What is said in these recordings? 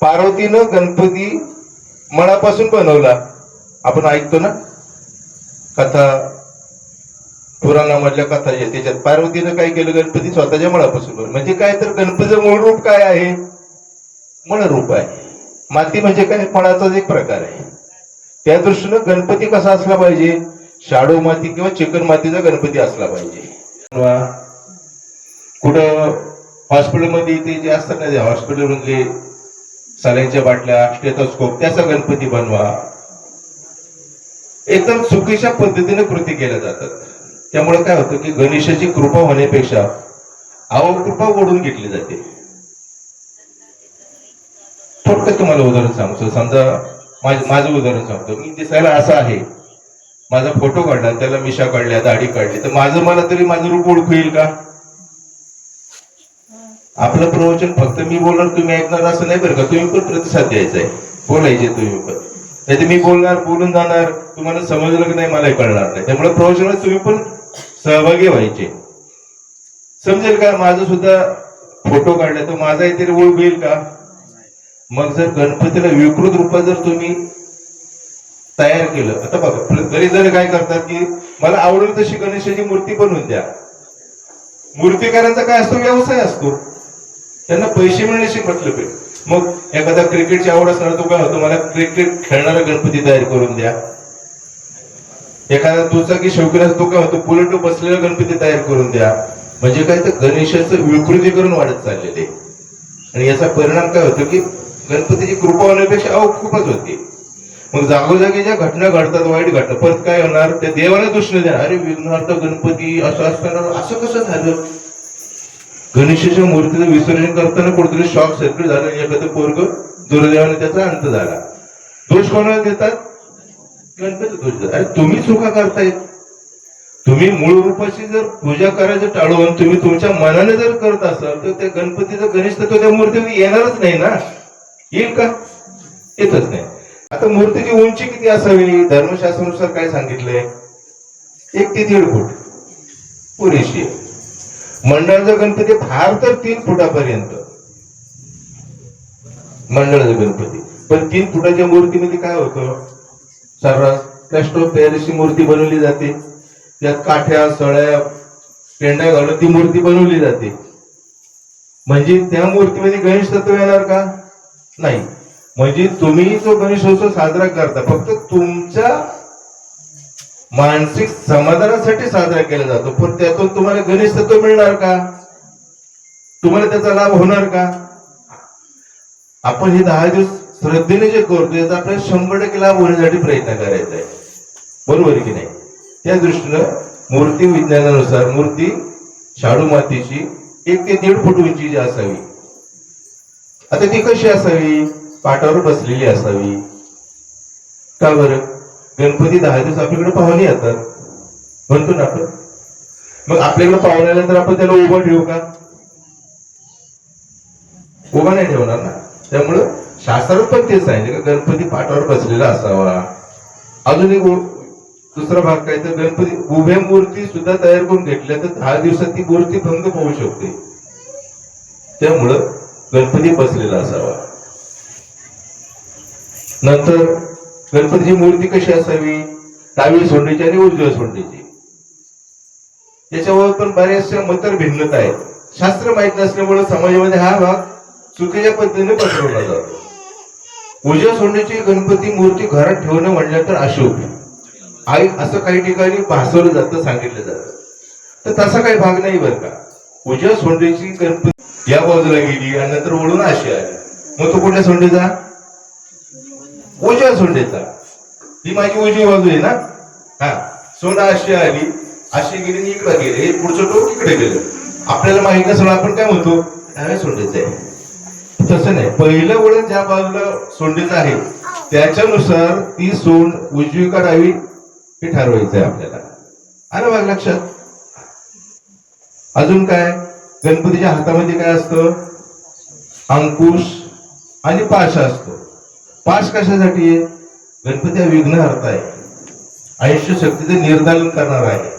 पार्वतीनं गणपती मनापासून बनवला. आपण ऐकतो ना? कथा पुराणामधल्या कथा आहेत त्याच्यात पार्वतीनं काय केलं गणपती स्वतःच्या मळापासून म्हणजे काय तर गणपतीचं मूळ रूप काय आहे? मळ रूप आहे. माती म्हणजे काय? फळाचाच एक प्रकार आहे. त्या दृष्टीनं गणपती कसा असला पाहिजे? शाडू माती किंवा चिकन मातीचा गणपती असला पाहिजे. कुठं हॉस्पिटलमध्ये ते जे असतात ना ते हॉस्पिटलमधले सलाईंच्या बाटल्या स्टेथोस्कोप त्याचा गणपती बनवा. एकदम चुकीच्या पद्धतीने कृती केल्या जातात. त्यामुळे काय होतं की गणेशाची कृपा होण्यापेक्षा अवकृपा ओढून घेतली जाते. थोडक्यात तुम्हाला उदाहरण सांगतो. समजा माझं उदाहरण सांगतो. मी दिसायला असं आहे. माझा फोटो काढला त्याला मिशा काढल्या दाढी काढली. तर माझं मला तरी माझं रूप ओळखू येईल का? आपलं प्रवचन फक्त मी बोलणार तुम्ही ऐकणार असं नाही बरं का? तुम्ही पण प्रतिसाद द्यायचा आहे बोलायचे तुम्ही पण. नाही मी बोलणार बोलून जाणार. तुम्हाला समजलं की नाही मलाही कळणार नाही. त्यामुळे प्रवचनात तुम्ही पण सहभागी व्हायचे. समजेल का? माझं सुद्धा फोटो काढला तर माझा इथे ओळख येईल का? मग जर गणपतीला विकृत रूपात जर तुम्ही तयार केलं आता बघा बरेच जण काय करतात की मला आवडेल तशी गणेशाची मूर्ती बनवून द्या. मूर्तीकारांचा काय असतो? व्यवसाय असतो. त्यांना पैसे मिळण्याशी म्हटलं पाहिजे. मग एखादा क्रिकेटची आवड असणार तो काय होतो? मला क्रिकेट खेळणारा गणपती तयार करून द्या. एखादा दुचाकी शौकीन तो काय होतो पुलट बसलेला गणपती तयार करून द्या. म्हणजे काय तर गणेशाचं विकृतीकरण वाढत चाललेले. आणि याचा परिणाम काय होतो की गणपतीची कृपा होण्यापेक्षा अहो खूपच होती. मग जागोजागी ज्या घटना घडतात वाईट घटना परत काय होणार? त्या देवाने दुष्ण देणार. अरे विघ्नार्थ गणपती असं असताना असं कसं झालं? गणेशाच्या मूर्तीचं विसर्जन करताना कुठेतरी शॉक सर्किट झालं एखादं पोरग दुर्दैवाने त्याचा अंत झाला. दोष कोणाला देतात? गणपती अरे तुम्ही चुका करतायत. तुम्ही मूळ रूपाची जर पूजा करायचं टाळून तुम्ही तुमच्या मनाने जर करत असाल तर त्या गणपतीचं गणेश तत्व त्या मूर्तीवर येणारच नाही ना? येईल का? येतच नाही. आता मूर्तीची उंची किती असावी? धर्मशास्त्रानुसार काय सांगितलंय? एक ते दीड फूट. पुरेशी. मंडळाचा गणपती फार तर तीन फुटापर्यंत. मंडळाचा गणपती. पण तीन फुटाच्या मूर्तीमध्ये काय होतं? सर्रास प्लॅस्टर ऑफ पॅरिसची मूर्ती बनवली जाते. त्यात काठ्या सळ्या पेंड्या घालून ती मूर्ती बनवली जाते. म्हणजे त्या मूर्तीमध्ये गणेश तत्व येणार का? नाही. म्हणजे तुम्ही जो गणेशोत्सव साजरा करता फक्त तुमच्या मानसिक समाधानासाठी साजरा केला जातो. पण त्यातून तुम्हाला गणेश तत्व मिळणार का? तुम्हाला त्याचा लाभ होणार का? आपण हे दहा दिवस श्रद्धेने जे करतोय तर आपल्याला शंभर टक्के लाभ होण्यासाठी प्रयत्न करायचा आहे. बरोबर आहे की नाही? त्या दृष्टीनं मूर्ती विज्ञानानुसार मूर्ती शाडू मातीची एक ते दीड फूट उंची जी असावी. आता ती कशी असावी? पाटावर बसलेली असावी. का बरं? गणपती दहा दिवस आपल्याकडे पाहुणे येतात. म्हणतो ना आपण. मग आपल्याकडे पाहुणे आल्यानंतर आपण त्याला उभं ठेवू का? उभा नाही ठेवणार ना. त्यामुळं शास्त्रात पण तेच आहे. का गणपती पाठावर बसलेला असावा. अजून एक दुसरा भाग काय तर गणपती उभ्या मूर्ती सुद्धा तयार करून घेतल्या तर दहा दिवसात ती मूर्ती भंग होऊ शकते. त्यामुळं गणपती बसलेला असावा. नंतर गणपतीची मूर्ती कशी असावी? डावी सोंडीची आणि उजव्या सोंडीची. त्याच्यावर पण बऱ्याचशा मतर भिन्नता आहेत. शास्त्र माहीत नसल्यामुळे समाजामध्ये हा भाग चुकीच्या पद्धतीने पसरवला जातो. पूजा सोडण्याची गणपती मूर्ती घरात ठेवणं म्हणलं तर अशुभ आई असं काही ठिकाणी भासवलं जातं सांगितलं जातं. तर तसा काही भाग नाही बरं का. पूजा सोंडेची गणपती या बाजूला गेली आणि नंतर वळून अशी आली. मग तो कुठल्या सोंडेचा? उजव्या सोंडेचा. ही माझी उजवी बाजू आहे ना? हा. सोंडा अशी आली अशी गेली इकडे गेले. हे पुढचं टोक इकडे गेलं. आपल्याला माहीत नसलं आपण काय म्हणतो? डाव्या सोंडेचं आहे. तसं नाही पहिलं वळण ज्या बाजूला सोंडीचं आहे त्याच्यानुसार ती सोंड उजवी करावी हे ठरवायचं आहे आपल्याला. आलं बघ लक्षात? अजून काय? गणपतीच्या हातामध्ये काय असतं? अंकुश आणि पाश असतो. पाश कशासाठी आहे? गणपती हा विघ्नहर्ता आहे. आयुष्य शक्तीचे निर्धारण करणार आहे.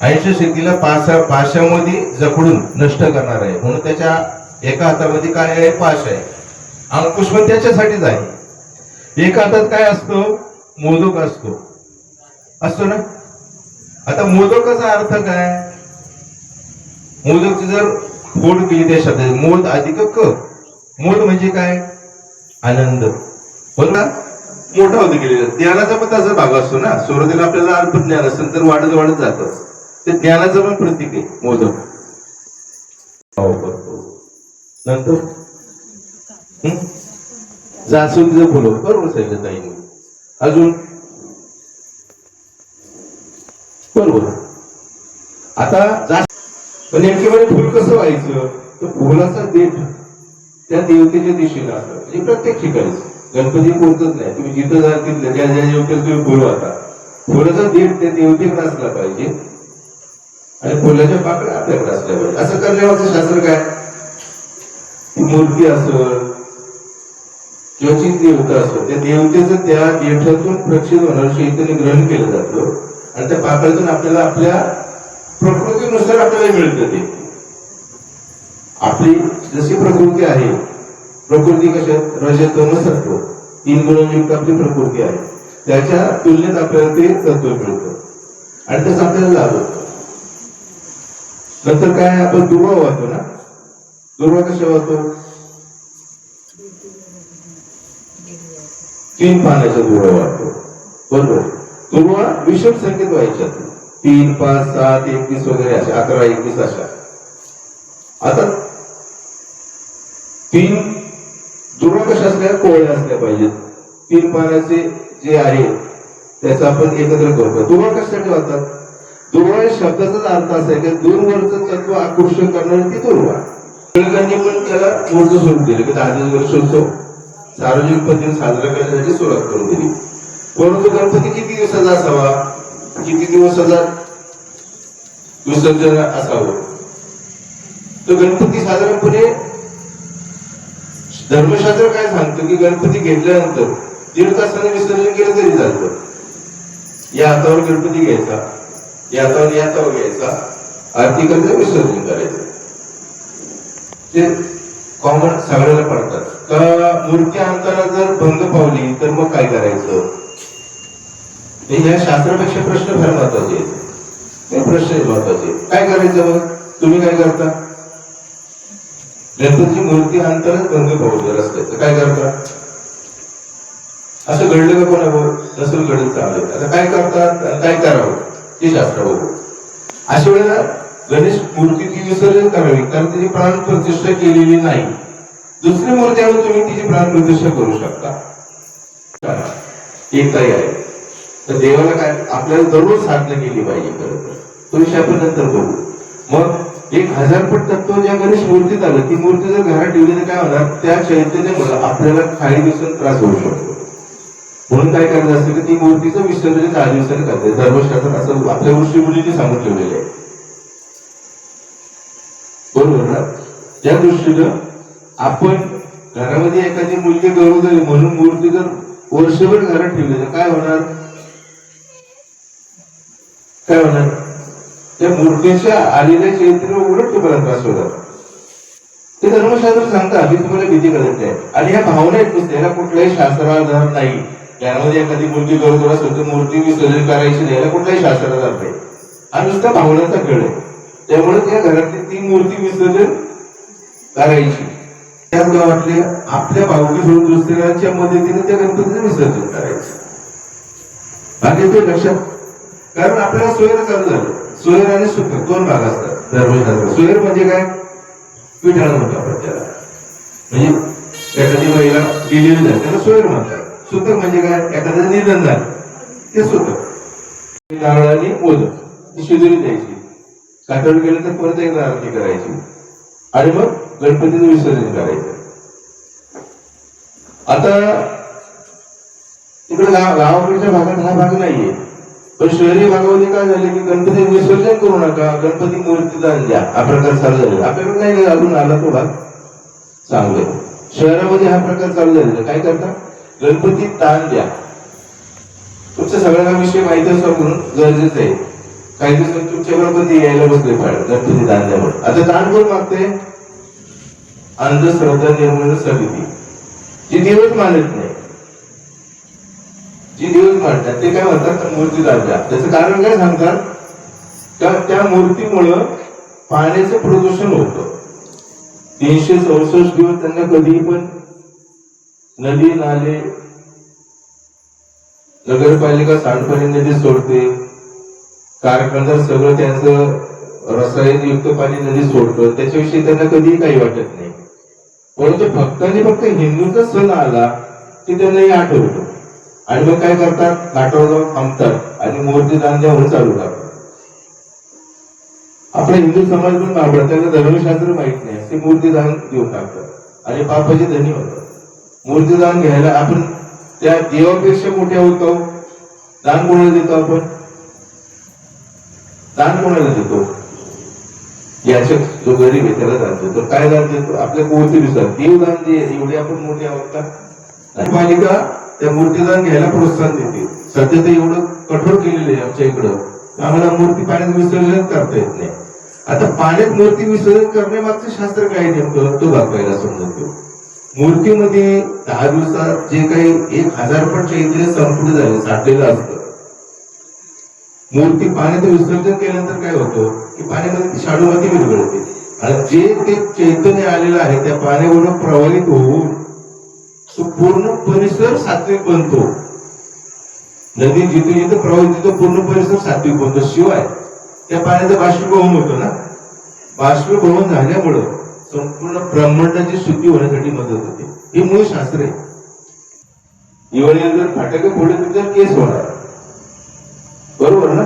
आयुष्य शक्तीला पाशा पाशामध्ये जखडून नष्ट करणार आहे. म्हणून त्याच्या एका हातामध्ये काय आहे? पाश आहे. अंकुश पण त्याच्यासाठीच आहे. एका हातात काय असतो? मोदक असतो. असतो ना? आता मोदकाचा अर्थ काय? मोदकची जर फोड केली त्या शब्दाची मोद अधिक क. मोद म्हणजे काय? आनंद. बरोबर ना? मोठा होत गेलेला ज्ञानाचा पण त्याचा भाग असतो ना? सुरुवातीला आपल्याला अल्प ज्ञान असेल तर वाढत वाढत जातं. ते ज्ञानाचं पण प्रतीक आहे मोदक. नंतर? जास्वंदीचं फुलं बरोबर सांगितलं ताईने. अजून? बरोबर. आता जास्त पण नेमके म्हणजे फुल कसं व्हायचं? तर फुलाचा देठ त्या देवतेच्या दिशेला असतं. म्हणजे प्रत्येक ठिकाणीच गणपती पोहोचत नाही. तुम्ही जिथं जाल तिथं ज्या ज्या देवतेला तुम्ही फुल वाहता फुलाचा देठ त्या देवतेकडे असला पाहिजे. आणि फुलाच्या पाकळ्या आपल्याकडे असल्या पाहिजे. असं करण्यावरचं शास्त्र काय? ती मूर्ती असं किंवा जी देवता असो त्या देवतेचं त्या देठातून प्रक्षित होणार चैतन्य ग्रहण केलं जातं. आणि त्या पाकळीतून आपल्याला आपल्या प्रकृतीनुसार आपल्याला मिळतं ते. आपली जशी प्रकृती आहे प्रकृती कशात? रजतम सत्व तीन गुणयुक्त आपली प्रकृती आहे. त्याच्या तुलनेत आपल्याला ते तत्व मिळतं. आणि त्याचा आपल्याला लाभ होतो नंतर काय आपण दुर्वा वाहतो ना? दुर्वा कशा वाहतो तीन पाण्याचा दुर्वा वाटतो बरोबर दुर्वा विषम संख्येत व्हायच्या तीन पाच सात एकवीस वगैरे अशा अकरा एकवीस अशा आता तीन दुर्वा कशा असल्या कोवळ्या असल्या पाहिजेत तीन पाण्याचे जे आहे त्याचा आपण एकत्र करतो दुर्वा कशासाठी वाहतात दुर्वा या शब्दाचाच अर्थ असा आहे की दूरवरचं तत्व आकर्षण करणारी ती दुर्वा टिळकांनी पण त्याला मोठं स्वरूप दिलं. की दहा दिवस गणेशोत्सव सार्वजनिक पद्धतीने साजरा करण्यासाठी सुरुवात करून दिली. परंतु गणपती किती दिवसाचा असावा? किती दिवसाचा विसर्जन असावं? तर गणपती साधारणपणे धर्मशास्त्र काय सांगतो की गणपती घेतल्यानंतर दीड तासाने विसर्जन केलं तरी चालतं. या हातावर गणपती घ्यायचा या हातावर या हातावर घ्यायचा. आरती करता विसर्जन करायचं. ते कॉमन सगळ्याला पडतात. का मूर्ती आणताना जर भंग पावली तर मग काय करायचं? या शास्त्रापेक्षा प्रश्न फार महत्त्वाचे ते प्रश्न महत्त्वाचे. काय करायचं मग? तुम्ही काय करता? गणपतीची मूर्ती आणतानाच भंग पावली रस्त्यात. तर काय करता? असं घडलं का कोणावर? नसेल घडत चांगलं आता काय करतात? काय करावं? ते शास्त्र बघू अशा वेळेला गणेश मूर्तीची विसर्जन करावी कारण त्याची प्राण प्रतिष्ठा केलेली नाही. दुसरी मूर्ती आणून तुम्ही तिची प्राण प्रतिष्ठा करू शकता. एक काही आहे. तर देवाला काय आपल्याला दररोज साधना केली पाहिजे खरं तो विषय आपण नंतर बघू. मग एक हजार फूट तत्व ज्या गणेश मूर्तीत आलं ती मूर्ती जर घरात ठेवली तर काय होणार? त्या चैतन्यामुळे आपल्याला खाली दिवसात त्रास होऊ शकतो. म्हणून काय करायचं असतं की ती मूर्तीचं विसर्जन दहा दिवसांनी करते. धर्मशास्त्र असं आपल्या ऋषी मुलींनी सांगून ठेवलेलं आहे. बरोबर ना? त्या दृष्टीनं आपण घरामध्ये एखादी मुलगी गरज आहे म्हणून मूर्ती जर वर्षभर घरात ठेवली तर काय होणार? काय होणार? त्या मूर्तीच्या आलेल्या चैत्र उलट तुम्हाला त्रास होणार. ते धर्मशास्त्र सांगतात आम्ही तुम्हाला भीती करत नाही. आणि ह्या भावना आहेत त्याला याला कुठलाही शास्त्राधार नाही. घरामध्ये एखादी मूर्ती गरज असेल तर मूर्ती विसर्जन करायची नाही. याला कुठलाही शास्त्राधार नाही. हा नुसता भावनाचा खेळ आहे. त्यामुळे त्या घरातली ती मूर्ती विसर्जन करायची. त्याच वाटले आपल्या भावकी सोडून दुसऱ्याच्या मदतीने त्या गणपतीचं विसर्जन करायचं. बाकी ते लक्षात कारण आपल्याला सोयर चालू झालं. सोयर आणि सुख दोन भाग असतात धर्मशास्त्र सोयर म्हणजे काय? पिठाळ म्हणतो आपण त्याला म्हणजे एखादी महिला डिलिव्हरी झाली त्याला सोयर म्हणतात. सुकर म्हणजे काय? एखाद्याचं निधन झालं. ते सुकर नारळाने आणि मोदक द्यायची. साखर गेलं तर परत एकदा आरती करायची. आणि मग गणपतीचं विसर्जन करायचं. आता तिकडे गाव गावाकडच्या भागात हा भाग नाहीये. पण शहरी भागामध्ये काय झाले की गणपती विसर्जन करू नका गणपती मूर्ती दान द्या हा प्रकार चालू झालेला आपल्याकडे नाही अजून आला तो भाग? चांगले शहरामध्ये हा प्रकार चालू झालेला काय करता? गणपती दान द्या. तुमच्या सगळ्यांना विषय माहिती असावा म्हणून गरजेचं आहे. काही दिवसांनी तुमच्या गणपती यायला बसले पाहिजे गणपती दांड्यावर. आता दान कोण मागते अंधश्रद्धा निर्मूलन समिती. जी दिवस मानत नाही. जी दिवस मानतात ते काय म्हणतात? मूर्ती द्या त्याचं कारण काय सांगतात? का त्या मूर्तीमुळं पाण्याचं प्रदूषण होतं. तीनशे चौसष्ट दिवस त्यांना कधीही पण नदी नाले नगरपालिका सांडपाणी नदी सोडते. कारखानदार सगळं त्यांचं रसायनयुक्त पाणी नदी सोडतं त्याच्याविषयी त्यांना कधीही काही वाटत नाही. परंतु भक्तांनी फक्त हिंदूचा सण आला की त्यांनाही आठवतो. आणि मग काय करतात? घाटावर जाऊन थांबतात आणि मूर्ती दान द्यावरून चालू लागतात आपला हिंदू समाज पण बाबा त्यांना धर्मशास्त्र माहीत नाही. ते मूर्तीदान देऊन टाकतात. आणि पापाचे धनी होतात. मूर्तीदान घ्यायला आपण त्या देवापेक्षा मोठे होतो हो? दान कोणाला देतो आपण? दान कोणाला देतो? याच्या जो गरीब आहे त्याला दान देतो. काय दान देतो? आपल्या कोणतीनुसार देव दान दे एवढी आपण मोठे आहोत आणि पालिका त्या मूर्तीदान घ्यायला प्रोत्साहन देते. सध्या तर एवढं कठोर केलेलं आहे आमच्या इकडं. आम्हाला मूर्ती पाण्यात विसर्जन करता येत नाही. आता पाण्यात मूर्ती विसर्जन करण्यामागचं शास्त्र काय नेमकं? तो भाग पहिला समजून मूर्तीमध्ये दहा दिवसात जे काही एक हजार पण चैत्य संपूर्ण झाले साठलेलं असतं. मूर्ती पाण्यात विसर्जन केल्यानंतर काय होतं? की पाण्यामध्ये ती शाडूमाती विरघळते. आणि जे ते चैतन्य आलेलं आहे त्या पाण्यावरून प्रवाहित होऊन तो पूर्ण परिसर सात्विक बनतो. नदी जिथे जिथे प्रवाहित होतो पूर्ण परिसर सात्विक बनतो. शिवाय त्या पाण्याचं बाष्पीभवन होतं ना? बाष्पीभवन झाल्यामुळं संपूर्ण ब्रह्मांडाची शुद्धी होण्यासाठी मदत होते. हे मूळ शास्त्र आहे. दिवाळीनंतर जर फाटक तर केस होणार बरोबर ना?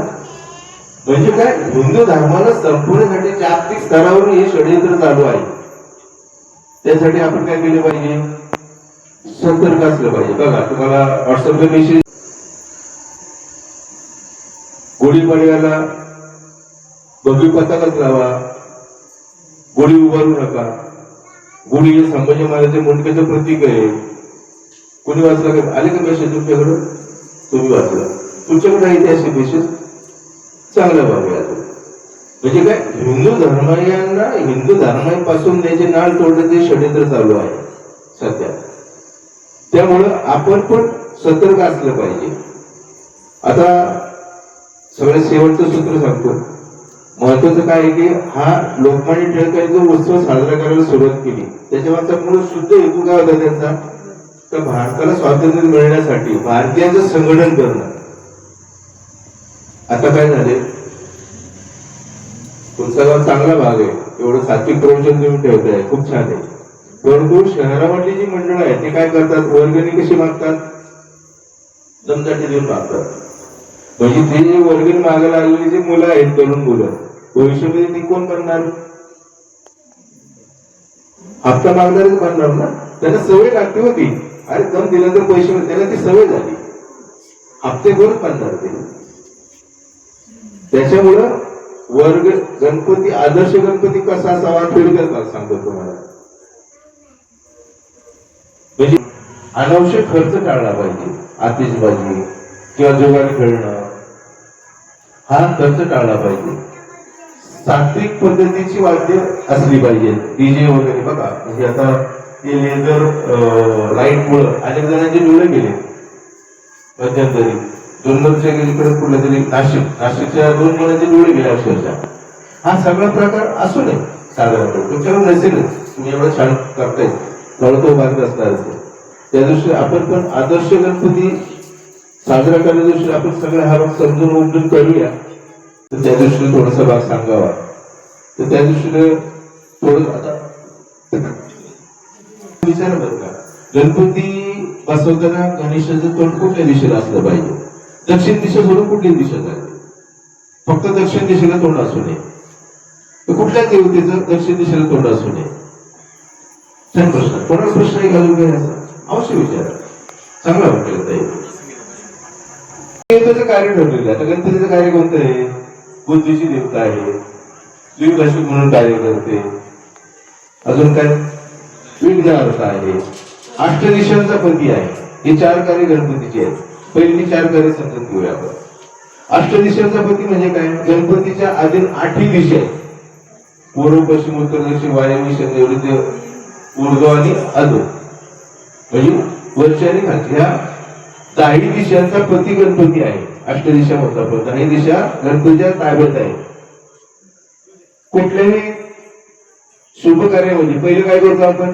म्हणजे काय? हिंदू धर्माला संपवण्यासाठी जागतिक स्तरावरून हे षडयंत्र चालू आहे. त्यासाठी आपण काय केलं पाहिजे? सतर्क असलं पाहिजे. बघा तुम्हाला व्हॉट्सअपला मेसेज गुढीपाडव्याला बघी पताकाच लावा. गुढी उभारू नका. गुढी हे संभाजी महाराजांच्या मुंडक्याचं प्रतीक आहे. कोणी वाचलं का? आले का मेसेज तुमच्याकडं? तुम्ही वाचला. तुमच्याकडे ऐतिहासिक विशेष? चांगलं मेसेज म्हणजे काय? हिंदू धर्मायांना हिंदू धर्मापासून त्याचे नाळ तोडण्याचे षडयंत्र चालू आहे सध्या. त्यामुळं आपण पण सतर्क असलं पाहिजे. आता सगळ्यात शेवटचं सूत्र सांगतो. महत्वाचं काय आहे की हा लोकमान्य टिळकांनी जो उत्सव साजरा करायला सुरुवात केली त्याच्यामागचा मूळ शुद्ध हेतू काय होता त्यांचा. तर भारताला स्वातंत्र्य मिळण्यासाठी भारतीयांचं संघटन करणं. आता काय झाले? तुमचा चांगला भाग आहे. एवढं सात्विक प्रवचन तुम्ही ठेवताय. खूप छान आहे. परंतु शहरामधली जी मंडळ आहे ते काय करतात? वर्गणी कशी मागतात? दमदाटी देऊन मागतात. म्हणजे ते जे वर्गणी मागायला आलेली जी मुलं आहेत तरुण मुलं भविष्यामध्ये ती कोण करणार हप्ता मागणारच बनणार ना? त्यांना सवय लागते होती. अरे दम दिल्यानंतर पैसे मिळतात. त्याला ती सवय झाली. हप्ते कोण बांधणार ते? त्याच्यामुळं वर्ग गणपती आदर्श गणपती कसा असावा थोडक्यात मला सांगतो तुम्हाला. म्हणजे अनावश्यक खर्च टाळला पाहिजे आतिषबाजी किंवा जुगारी खेळणं. हा खर्च टाळला पाहिजे. सात्विक पद्धतीची वाद्य असली पाहिजे डीजे वगैरे बघा. म्हणजे आता ते लेझर लाइट मुळे अनेक जणांचे डोळे गेले. मध्यंतरी. जुन्नरच्या इकडे कुठलं तरी नाशिक नाशिकच्या दोन मुलांचे डोळे गेले अक्षरशः. हा सगळा प्रकार असू नये साधारण तुमच्याकडे नसेलच. तुम्ही एवढं छान करताय. मला तो भाग असणार त्या दिवशी आपण पण आदर्श गणपती साजरा करण्या दिवशी आपण सगळे हा भाग समजून उमजून करूया. तर त्या दिवशी थोडासा भाग सांगावा. तर त्या दिवशी थोडं आता विचार बरं का. गणपती बसवताना गणेशाचं तोंड कुठल्या दिशेला असलं पाहिजे? दक्षिण दिशा सोडून कुठली दिशा जाते फक्त दक्षिण दिशेला तोंड असू नये. तर कुठल्या देवतेचं दक्षिण दिशेला तोंड असू नये? छान प्रश्न. कोणाला प्रश्न आहे घालून काय असा अवश्य विचार. चांगला वाटेल ताई. देवतेचं कार्य ठरलेलं आहे. आता गणपतीचं कार्य कोणतं आहे? बुद्धीची देवता आहे. द्विभाषिक म्हणून कार्य करते. अजून काय? विघ्नहर्ता आहे. अष्टदिशांचा पती आहे. हे चार कार्य गणपतीचे आहेत. पहिली चार कार्य समजून घेऊया आपण. अष्टदिशांचा पती म्हणजे काय? गणपतीच्या आधी आठही दिशा. पूर्व पश्चिम उत्तर दक्षिण वायव्य नैऋत्य ऊर्ध्व आणि अधो. म्हणजे वरची आणि खालची. ह्या दाही दिशांचा पती गणपती आहे. अष्टदिशा म्हणतो आपण. दाही दिशा गणपतीच्या ताब्यात आहे. कुठल्याही शुभ कार्यामध्ये पहिले काय करतो आपण?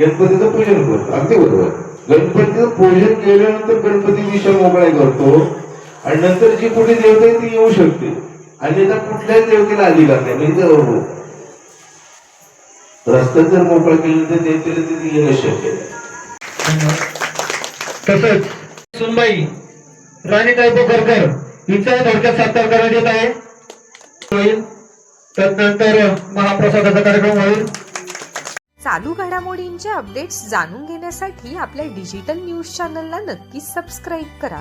गणपतीचं पूजन करतो. अगदी बरोबर. गणपतीचं पूजन केल्यानंतर गणपती दिशा मोकळा करतो. आणि नंतर जी कुठे देवता आहे ती येऊ शकते. अन्यथा कुठल्याच देवतेला अधिकार नाही. म्हणजे हो, हो. रस्ता जर मोकळा केला तर देवतेला तिथे येणं शक्य तसंच सुनबाई राणीताई बोकरकर हिचा थोडक्यात साकार करण्यात येत आहे. होईल. तदनंतर महाप्रसादाचा कार्यक्रम होईल. चालू घडामोडींचे अपडेट्स जाणून घेण्यासाठी आपल्या डिजिटल न्यूज चॅनलला नक्कीच सबस्क्राईब करा.